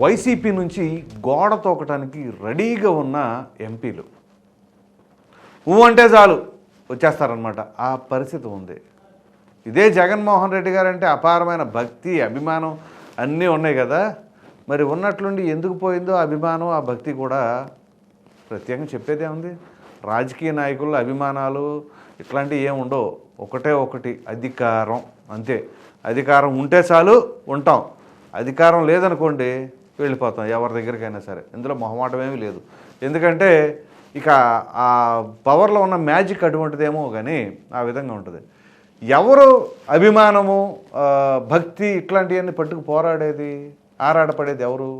YCP నుంచి గోడ తోకటానికి రెడీగా ఉన్న ఎంపీలు. ఊ అంటే చాలు వచ్చేస్తారనమాట ఆ పరిస్థితి ఉంది. ఇదే జగన్మోహన్ రెడ్డి గారంటే అపారమైన భక్తి అభిమానం అన్నీ ఉన్నాయి కదా. మరి ఉన్నట్లుండి ఎందుకు పోయిందో అభిమానం ఆ భక్తి కూడా ప్రత్యేకంగా చెప్పేదే ఉంది. రాజకీయ నాయకుల అభిమానాలు ఇట్లాంటివి ఏమి ఉండవు. ఒకటే ఒకటి అధికారం అంతే. అధికారం ఉంటే చాలు ఉంటాం. అధికారం లేదనుకోండి వెళ్ళిపోతాం ఎవరి దగ్గరికైనా సరే. ఇందులో మొహమాటం ఏమీ లేదు. ఎందుకంటే ఇక ఆ పవర్లో ఉన్న మ్యాజిక్ అటువంటిదేమో కానీ ఆ విధంగా ఉంటుంది. ఎవరు అభిమానము భక్తి ఇట్లాంటివన్నీ పట్టుకు పోరాడేది ఆరాడపడేది ఎవరు?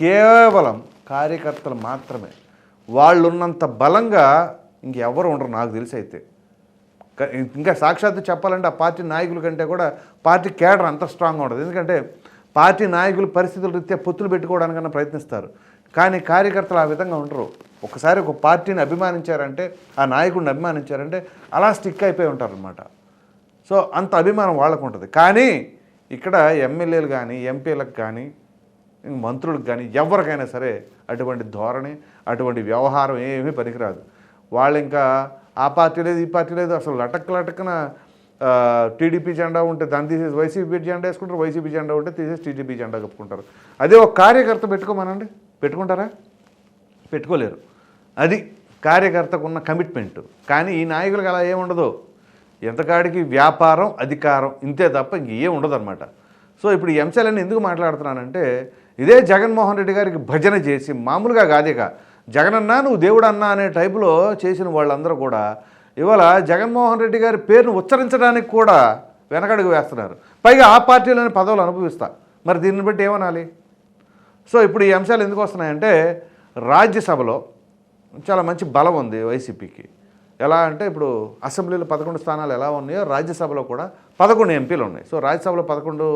కేవలం కార్యకర్తలు మాత్రమే. వాళ్ళు ఉన్నంత బలంగా ఇంకెవరు ఉండరు నాకు తెలిసి అయితే. ఇంకా సాక్షాత్తు చెప్పాలంటే ఆ పార్టీ నాయకుల కంటే కూడా పార్టీ కేడర్ అంత స్ట్రాంగ్గా ఉంటుంది. ఎందుకంటే పార్టీ నాయకులు పరిస్థితుల రీత్యా పొత్తులు పెట్టుకోవడానికన్నా ప్రయత్నిస్తారు. కానీ కార్యకర్తలు ఆ విధంగా ఉండరు. ఒకసారి ఒక పార్టీని అభిమానించారంటే ఆ నాయకుడిని అభిమానించారంటే అలా స్టిక్ అయిపోయి ఉంటారనమాట సో అంత అభిమానం వాళ్ళకు ఉంటుంది. కానీ ఇక్కడ ఎమ్మెల్యేలు కానీ ఎంపీలకు కానీ మంత్రులకు కానీ ఎవరికైనా సరే అటువంటి ధోరణి అటువంటి వ్యవహారం ఏమీ పనికిరాదు. వాళ్ళు ఇంకా ఆ పార్టీ లేదు ఈ పార్టీ లేదు అసలు లటక్ లటక్కన టీడీపీ జెండా ఉంటే దాన్ని తీసేసి వైసీపీ జెండా వేసుకుంటారు వైసీపీ జెండా ఉంటే తీసేసి టీడీపీ జెండా కప్పుకుంటారు. అదే ఒక కార్యకర్త పెట్టుకోమనండి? పెట్టుకుంటారా? పెట్టుకోలేరు. అది కార్యకర్తకు ఉన్న కమిట్మెంట్. కానీ ఈ నాయకులకు అలా ఏముండదు ఎంతకాడికి వ్యాపారం అధికారం ఇంతే తప్ప ఇంక ఏం ఉండదు అనమాట సో ఇప్పుడు ఈ అంశాలన్నీ ఎందుకు మాట్లాడుతున్నానంటే ఇదే జగన్మోహన్ రెడ్డి గారికి భజన చేసి మామూలుగా కాదేగా జగనన్నా నువ్వు దేవుడు అన్నా అనే టైపులో చేసిన వాళ్ళందరూ కూడా ఇవాళ జగన్మోహన్ రెడ్డి గారి పేరును ఉచ్చరించడానికి కూడా వెనకడుగు వేస్తున్నారు. పైగా ఆ పార్టీలోని పదవులు అనుభవిస్తా. మరి దీన్ని బట్టి ఏమనాలి? సో ఇప్పుడు ఈ అంశాలు ఎందుకు వస్తున్నాయంటే రాజ్యసభలో చాలా మంచి బలం ఉంది వైసీపీకి. ఎలా అంటే ఇప్పుడు అసెంబ్లీలో పదకొండు స్థానాలు ఎలా ఉన్నాయో రాజ్యసభలో కూడా పదకొండు ఎంపీలు ఉన్నాయి. సో రాజ్యసభలో పదకొండు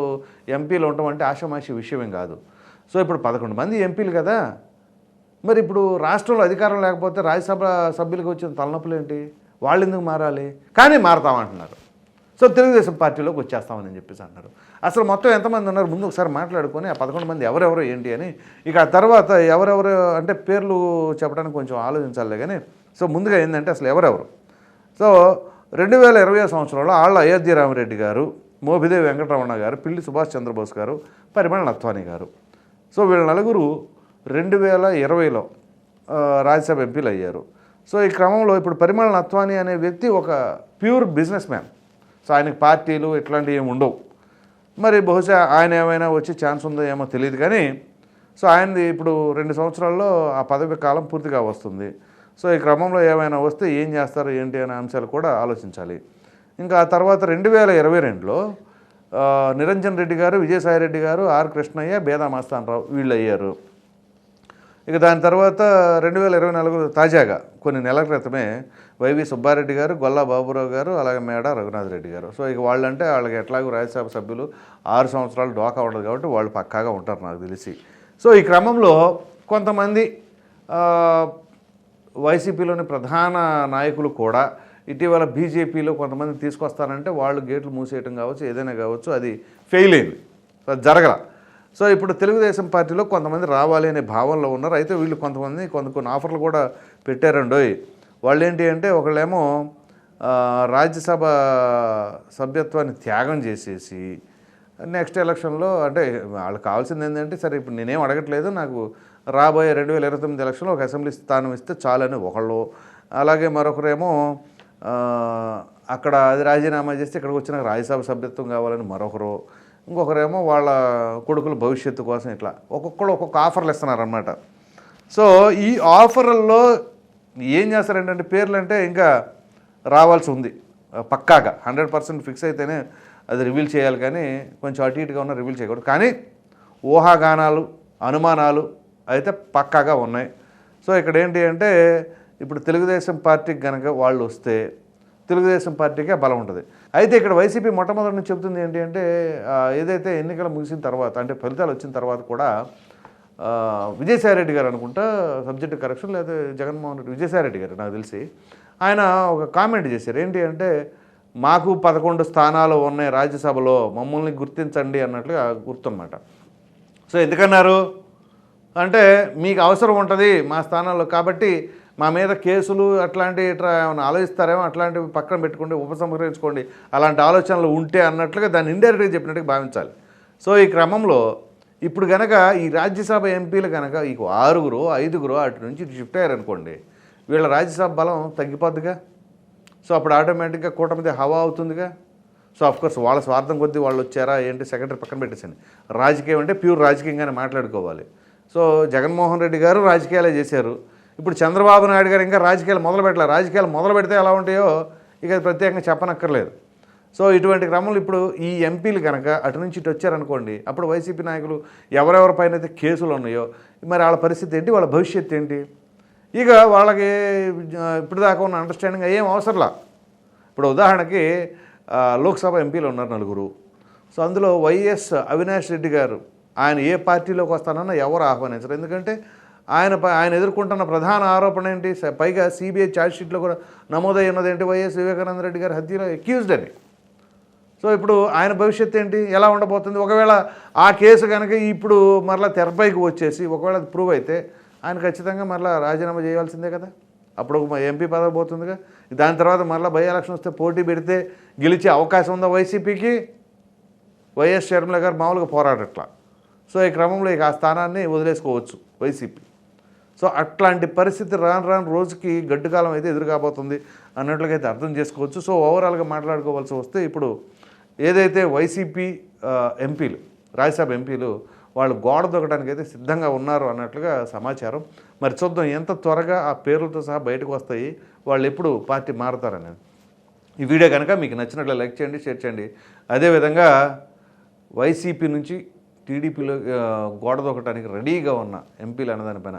ఎంపీలు ఉండటం అంటే ఆషామాషి విషయమేం కాదు. సో ఇప్పుడు పదకొండు మంది ఎంపీలు కదా. మరి ఇప్పుడు రాష్ట్రంలో అధికారం లేకపోతే రాజ్యసభ సభ్యులకు వచ్చిన తలనొప్పులు ఏంటి? వాళ్ళు ఎందుకు మారాలి? కానీ మారతామంటున్నారు. సో తెలుగుదేశం పార్టీలోకి వచ్చేస్తామని చెప్పేసి అన్నారు అసలు మొత్తం ఎంతమంది ఉన్నారు? ముందు ఒకసారి మాట్లాడుకొని ఆ పదకొండు మంది ఎవరెవరు ఏంటి అని ఇక ఆ తర్వాత ఎవరెవరు అంటే పేర్లు చెప్పడానికి కొంచెం ఆలోచించాలి కానీ సో ముందుగా ఏంటంటే అసలు ఎవరెవరు? సో రెండు వేల ఇరవై సంవత్సరంలో ఆళ్ళ అయోధ్య రామిరెడ్డి గారు మోబిదేవి వెంకటరమణ గారు పిల్లి సుభాష్ చంద్రబోస్ గారు పరిమళ నత్వాని గారు. సో వీళ్ళ నలుగురు రెండు వేల ఇరవైలో రాజ్యసభ ఎంపీలు అయ్యారు. సో ఈ క్రమంలో ఇప్పుడు పరిమళ నత్వాని అనే వ్యక్తి ఒక ప్యూర్ బిజినెస్ మ్యాన్. సో ఆయనకి పార్టీలు ఇట్లాంటివి ఏమి ఉండవు. మరి బహుశా ఆయన ఏమైనా వచ్చే ఛాన్స్ ఉందో ఏమో తెలియదు కానీ సో ఆయనది ఇప్పుడు రెండు సంవత్సరాల్లో ఆ పదవి కాలం పూర్తిగా వస్తుంది. సో ఈ క్రమంలో ఏమైనా వస్తే ఏం చేస్తారు ఏంటి అనే అంశాలు కూడా ఆలోచించాలి. ఇంకా ఆ తర్వాత రెండు వేల ఇరవై రెండులో నిరంజన్ రెడ్డి గారు విజయసాయి రెడ్డి గారు ఆర్ కృష్ణయ్య బేదా మస్తానరావు వీళ్ళు అయ్యారు ఇక దాని తర్వాత రెండు వేల ఇరవై నాలుగు తాజాగా కొన్ని నెలల క్రితమే వైవి సుబ్బారెడ్డి గారు గొల్లా బాబురావు గారు అలాగే మేడ రఘునాథ్ రెడ్డి గారు. సో ఇక వాళ్ళంటే వాళ్ళకి ఎట్లాగో రాజ్యసభ సభ్యులు ఆరు సంవత్సరాలు డోకా ఉండదు కాబట్టి వాళ్ళు పక్కాగా ఉంటారు నాకు తెలిసి. సో ఈ క్రమంలో కొంతమంది వైసీపీలోని ప్రధాన నాయకులు కూడా ఇటీవల బీజేపీలో కొంతమంది తీసుకొస్తానంటే వాళ్ళు గేట్లు మూసేయటం కావచ్చు ఏదైనా కావచ్చు అది ఫెయిల్ అయింది. అది జరగల. సో ఇప్పుడు తెలుగుదేశం పార్టీలో కొంతమంది రావాలి అనే భావనలో ఉన్నారు. అయితే వీళ్ళు కొంతమంది కొంత కొన్ని ఆఫర్లు కూడా పెట్టారండోయ్. వాళ్ళు ఏంటి అంటే ఒకళ్ళేమో రాజ్యసభ సభ్యత్వాన్ని త్యాగం చేసేసి నెక్స్ట్ ఎలక్షన్లో అంటే వాళ్ళకి కావాల్సింది ఏంటంటే సరే ఇప్పుడు నేనేం అడగట్లేదు నాకు రాబోయే రెండు వేల ఇరవై తొమ్మిది ఎలక్షన్లో ఒక అసెంబ్లీ స్థానం ఇస్తే చాలని ఒకళ్ళు. అలాగే మరొకరేమో అక్కడ అది రాజీనామా చేస్తే ఇక్కడికి వచ్చిన రాజ్యసభ సభ్యత్వం కావాలని మరొకరు. ఇంకొకరేమో వాళ్ళ కొడుకుల భవిష్యత్తు కోసం ఇట్లా. ఒక్కొక్కరు ఒక్కొక్క ఆఫర్లు ఇస్తున్నారన్నమాట. సో ఈ ఆఫర్లలో ఏం చేస్తారంటే పేర్లు అంటే ఇంకా రావాల్సి ఉంది పక్కాగా. హండ్రెడ్ పర్సెంట్ ఫిక్స్ అయితేనే అది రివీల్ చేయాలి కానీ కొంచెం అటు ఇటుగా ఉన్న రివీల్ చేయకూడదు. కానీ ఊహాగానాలు అనుమానాలు అయితే పక్కాగా ఉన్నాయి. సో ఇక్కడ ఏంటి అంటే ఇప్పుడు తెలుగుదేశం పార్టీకి కనుక వాళ్ళు వస్తే తెలుగుదేశం పార్టీకే బలం ఉంటుంది. అయితే ఇక్కడ వైసీపీ మొట్టమొదటి నుంచి చెబుతుంది ఏంటి అంటే ఏదైతే ఎన్నికలు ముగిసిన తర్వాత అంటే ఫలితాలు వచ్చిన తర్వాత కూడా విజయసాయి రెడ్డి గారు అనుకుంటా సబ్జెక్ట్ కరెక్షన్ లేదా జగన్మోహన్ రెడ్డి విజయసాయి రెడ్డి గారు నాకు తెలిసి ఆయన ఒక కామెంట్ చేశారు. ఏంటి అంటే మాకు పదకొండు స్థానాలు ఉన్నాయి రాజ్యసభలో మమ్మల్ని గుర్తించండి అన్నట్లుగా గుర్తన్నమాట సో ఎందుకన్నారు? అంటే మీకు అవసరం ఉంటుంది మా స్థానాల్లో కాబట్టి మా మీద కేసులు అట్లాంటి ఇట్లా ఏమైనా ఆలోచిస్తారేమో అట్లాంటివి పక్కన పెట్టుకోండి ఉపసంహరించుకోండి అలాంటి ఆలోచనలు ఉంటే అన్నట్లుగా దాన్ని ఇండైరెక్ట్గా చెప్పినట్టుగా భావించాలి. సో ఈ క్రమంలో ఇప్పుడు కనుక ఈ రాజ్యసభ ఎంపీలు కనుక ఈ ఆరుగురు ఐదుగురు అటు నుంచి ఇటు షిఫ్ట్ అయ్యారనుకోండి వీళ్ళ రాజ్యసభ బలం తగ్గిపోద్దిగా? సో అప్పుడు ఆటోమేటిక్గా కూటమిది హవా అవుతుందిగా? సో అఫ్కోర్స్ వాళ్ళ స్వార్థం కొద్దీ వాళ్ళు వచ్చారా ఏంటి సెక్రటరీ పక్కన పెట్టేసండి రాజకీయం అంటే ప్యూర్ రాజకీయంగానే మాట్లాడుకోవాలి. సో జగన్మోహన్ రెడ్డి గారు రాజకీయాలే చేశారు. ఇప్పుడు చంద్రబాబు నాయుడు గారు ఇంకా రాజకీయాలు మొదలు పెట్టలేదు రాజకీయాలు మొదలు పెడితే ఎలా ఉంటాయో ఇక ప్రత్యేకంగా చెప్పనక్కర్లేదు. సో ఇటువంటి క్రమంలో ఇప్పుడు ఈ ఎంపీలు కనుక అటు నుంచి ఇటు వచ్చారనుకోండి అప్పుడు వైసీపీ నాయకులు ఎవరెవరిపైన అయితే కేసులు ఉన్నాయో మరి వాళ్ళ పరిస్థితి ఏంటి? వాళ్ళ భవిష్యత్తు ఏంటి? ఇక వాళ్ళకి ఇప్పటిదాకా ఉన్న అండర్స్టాండింగ్ ఏం అవసరంలా. ఇప్పుడు ఉదాహరణకి లోక్సభ ఎంపీలు ఉన్నారు నలుగురు. సో అందులో వైఎస్ అవినాష్ రెడ్డి గారు ఆయన ఏ పార్టీలోకి వస్తానన్నా ఎవరు ఆహ్వానించరు. ఎందుకంటే ఆయన ఆయన ఎదుర్కొంటున్న ప్రధాన ఆరోపణ ఏంటి? పైగా సిబిఐ ఛార్జ్షీట్లో కూడా నమోదై ఉన్నది ఏంటి? వైఎస్ వివేకానంద రెడ్డి గారి హత్యలో ఎక్యూజ్డ్ అని. సో ఇప్పుడు ఆయన భవిష్యత్తు ఏంటి? ఎలా ఉండబోతుంది? ఒకవేళ ఆ కేసు కనుక ఇప్పుడు మరలా తెరపైకి వచ్చేసి ఒకవేళ అది ప్రూవ్ అయితే ఆయన ఖచ్చితంగా మరలా రాజీనామా చేయాల్సిందే కదా? అప్పుడు ఒక ఎంపీ పదవి పోతుందిగా. దాని తర్వాత మరలా బై ఎలక్షన్ వస్తే పోటీ పెడితే గెలిచే అవకాశం ఉందా వైసీపీకి? వైఎస్ షర్మిల గారు మామూలుగా పోరాడట్లా. సో ఈ క్రమంలో ఇక ఆ స్థానాన్ని వదిలేసుకోవచ్చు వైసీపీ. సో అట్లాంటి పరిస్థితి రాను రాను రోజుకి గడ్డుకాలం అయితే ఎదురుకాబోతుంది అన్నట్లుగా అయితే అర్థం చేసుకోవచ్చు. సో ఓవరాల్గా మాట్లాడుకోవాల్సి వస్తే ఇప్పుడు ఏదైతే వైసీపీ ఎంపీలు రాజ్యసభ ఎంపీలు వాళ్ళు గోడ దొక్కడానికి అయితే సిద్ధంగా ఉన్నారు అన్నట్లుగా సమాచారం. మరి చూద్దాం ఎంత త్వరగా ఆ పేర్లతో సహా బయటకు వస్తాయి. వాళ్ళు ఎప్పుడు పార్టీ మారుతారనేది. ఈ వీడియో కనుక మీకు నచ్చినట్లు లైక్ చేయండి షేర్ చేయండి. అదేవిధంగా వైసీపీ నుంచి టీడీపీలో గోడ దొక్కడానికి రెడీగా ఉన్న ఎంపీలు అన్నదానిపైన